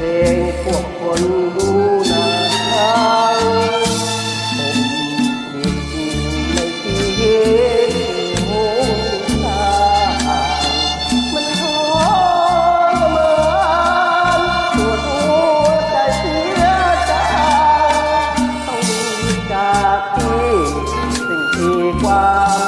เพลงพวกคนดูหนังผมดีจริงในชีวิตหงทางมันทรมานปวดหัวใจเสียใจต้องจากที่สิ่งที่ความ